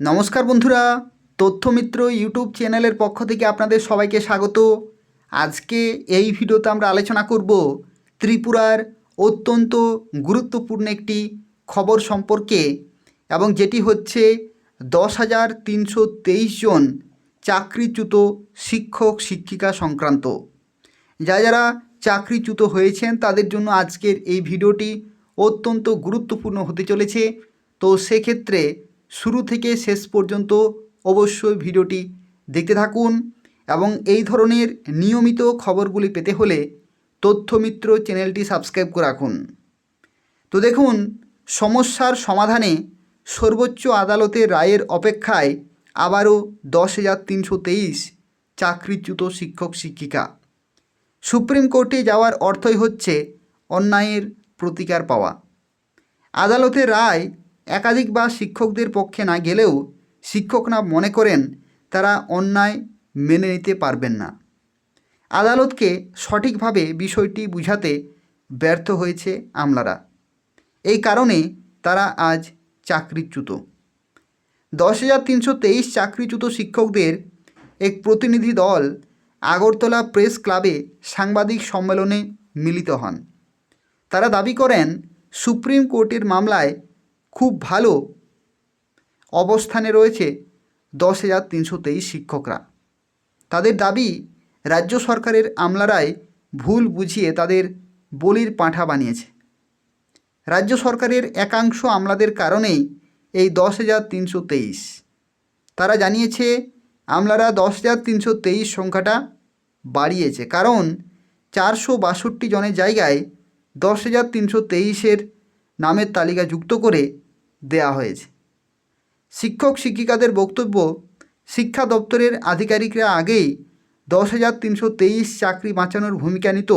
নমস্কার বন্ধুরা, তথ্যমিত্র ইউটিউব চ্যানেলের পক্ষ থেকে আপনাদের সবাইকে স্বাগত। আজকে এই ভিডিওতে আমরা আলোচনা করব ত্রিপুরার অত্যন্ত গুরুত্বপূর্ণ একটি খবর সম্পর্কে এবং যেটি হচ্ছে দশ হাজার তিনশো তেইশ জন চাকরিচ্যুত শিক্ষক, শিক্ষিকা সংক্রান্ত। যা যারা চাকরিচ্যুত হয়েছেন, তাদের জন্য আজকের এই ভিডিওটি অত্যন্ত গুরুত্বপূর্ণ হতে চলেছে। তো সেক্ষেত্রে শুরু থেকে শেষ পর্যন্ত অবশ্যই ভিডিওটি দেখতে থাকুন এবং এই ধরনের নিয়মিত খবরগুলি পেতে হলে তথ্যমিত্র চ্যানেলটি সাবস্ক্রাইব করে রাখুন। তো দেখুন, সমস্যার সমাধানে সর্বোচ্চ আদালতের রায়ের অপেক্ষায় আবারও দশ হাজার তিনশো তেইশ চাকরিচ্যুত শিক্ষক শিক্ষিকা। সুপ্রিম কোর্টে যাওয়ার অর্থই হচ্ছে অন্যায়ের প্রতিকার পাওয়া। আদালতের রায় একাধিকবার শিক্ষকদের পক্ষে না গেলেও শিক্ষকরা মনে করেন তারা অন্যায় মেনে নিতে পারবেন না। আদালতকে সঠিকভাবে বিষয়টি বুঝাতে ব্যর্থ হয়েছে আমলারা। এই কারণে তারা আজ চাকরিচ্যুত। দশ হাজার তিনশো তেইশ চাকরিচ্যুত শিক্ষকদের এক প্রতিনিধি দল আগরতলা প্রেস ক্লাবে সাংবাদিক সম্মেলনে মিলিত হন। তারা দাবি করেন, সুপ্রিম কোর্টের মামলায় খুব ভালো অবস্থানে রয়েছে দশ হাজার তিনশো তেইশ শিক্ষকরা। তাদের দাবি, রাজ্য সরকারের আমলারাই ভুল বুঝিয়ে তাদের বলির পাঁঠা বানিয়েছে। রাজ্য সরকারের একাংশ আমলাদের কারণেই এই দশ হাজার তিনশো তেইশ। তারা জানিয়েছে, আমলারা দশ হাজার তিনশো তেইশ সংখ্যাটা বাড়িয়েছে। কারণ চারশো বাষট্টি জনের জায়গায় দশ হাজার তিনশো তেইশের নামের তালিকা যুক্ত করে দেয়া হয়েছে। শিক্ষক শিক্ষিকাদের বক্তব্য, শিক্ষা দপ্তরের আধিকারিকরা আগেই দশ হাজার তিনশো তেইশ চাকরি বাঁচানোর ভূমিকা নিত,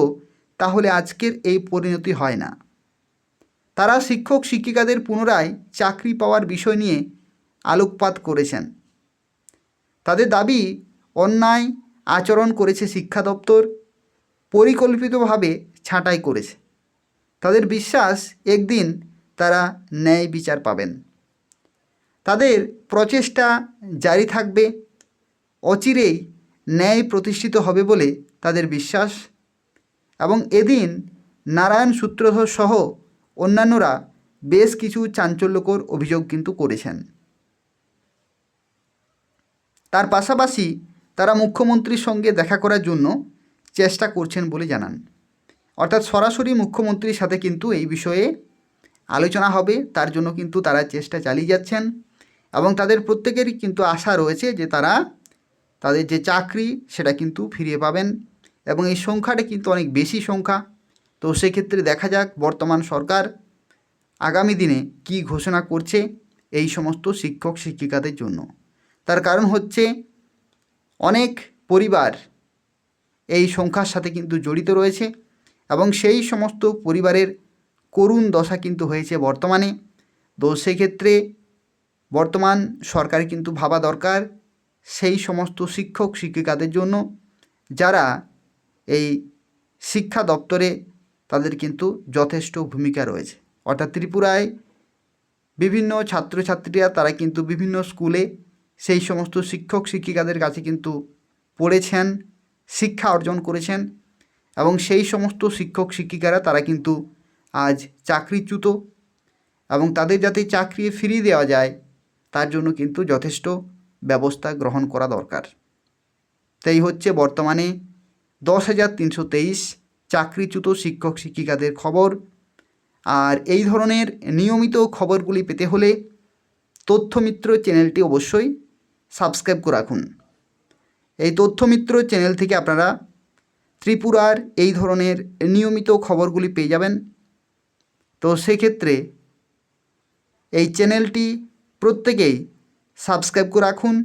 তাহলে আজকের এই পরিণতি হয় না। তারা শিক্ষক শিক্ষিকাদের পুনরায় চাকরি পাওয়ার বিষয় নিয়ে আলোকপাত করেছেন। তাদের দাবি, অন্যায় আচরণ করেছে শিক্ষা দপ্তর, পরিকল্পিতভাবে ছাঁটাই করেছে। তাদের বিশ্বাস, একদিন তারা ন্যায় বিচার পাবেন। তাদের প্রচেষ্টা জারি থাকবে, অচিরেই ন্যায় প্রতিষ্ঠিত হবে বলে তাদের বিশ্বাস এবং এদিন নারায়ণ সূত্রধর সহ অন্যান্যরা বেশ কিছু চাঞ্চল্যকর অভিযোগ কিন্তু করেছেন। তার পাশাপাশি তারা মুখ্যমন্ত্রীর সঙ্গে দেখা করার জন্য চেষ্টা করছেন বলে জানান। অর্থাৎ সরাসরি মুখ্যমন্ত্রীর সাথে কিন্তু এই বিষয়ে আলোচনা হবে, তার জন্য কিন্তু তারা চেষ্টা চালিয়ে যাচ্ছেন এবং তাদের প্রত্যেকেরই কিন্তু আশা রয়েছে যে তারা তাদের যে চাকরি সেটা কিন্তু ফিরিয়ে পাবেন এবং এই সংখ্যাটা কিন্তু অনেক বেশি সংখ্যা। তো সেক্ষেত্রে দেখা যাক বর্তমান সরকার আগামী দিনে কি ঘোষণা করছে এই সমস্ত শিক্ষক শিক্ষিকাদের জন্য। তার কারণ হচ্ছে অনেক পরিবার এই সংখ্যার সাথে কিন্তু জড়িত রয়েছে এবং সেই সমস্ত পরিবারের করুণ দশা কিন্তু হয়েছে বর্তমানে। তো সেক্ষেত্রে বর্তমান সরকার কিন্তু ভাবা দরকার সেই সমস্ত শিক্ষক, শিক্ষিকাদের জন্য যারা এই শিক্ষা দপ্তরে তাদের কিন্তু যথেষ্ট ভূমিকা রয়েছে। অর্থাৎ ত্রিপুরায় বিভিন্ন ছাত্রছাত্রীরা তারা কিন্তু বিভিন্ন স্কুলে সেই সমস্ত শিক্ষক, শিক্ষিকাদের কাছে কিন্তু পড়েছেন, শিক্ষা অর্জন করেছেন এবং সেই সমস্ত শিক্ষক, শিক্ষিকারা তারা কিন্তু আজ চাকরিচ্যুত এবং তাদের যাতে চাকরি ফিরিয়ে দেওয়া যায়, তার জন্য কিন্তু যথেষ্ট ব্যবস্থা গ্রহণ করা দরকার। তাই হচ্ছে বর্তমানে দশ হাজার তিনশো তেইশ চাকরিচ্যুত শিক্ষক শিক্ষিকাদের খবর। আর এই ধরনের নিয়মিত খবরগুলি পেতে হলে তথ্যমিত্র চ্যানেলটি অবশ্যই সাবস্ক্রাইব করে রাখুন। এই তথ্যমিত্র চ্যানেল থেকে আপনারা ত্রিপুরার এই ধরনের নিয়মিত খবরগুলি পেয়ে যাবেন। তো সেক্ষেত্রে এই চ্যানেলটি প্রত্যেকেই সাবস্ক্রাইব করে রাখুন।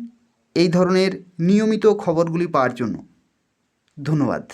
এই ধরনের নিয়মিত খবরগুলি পাওয়ার জন্য। ধন্যবাদ।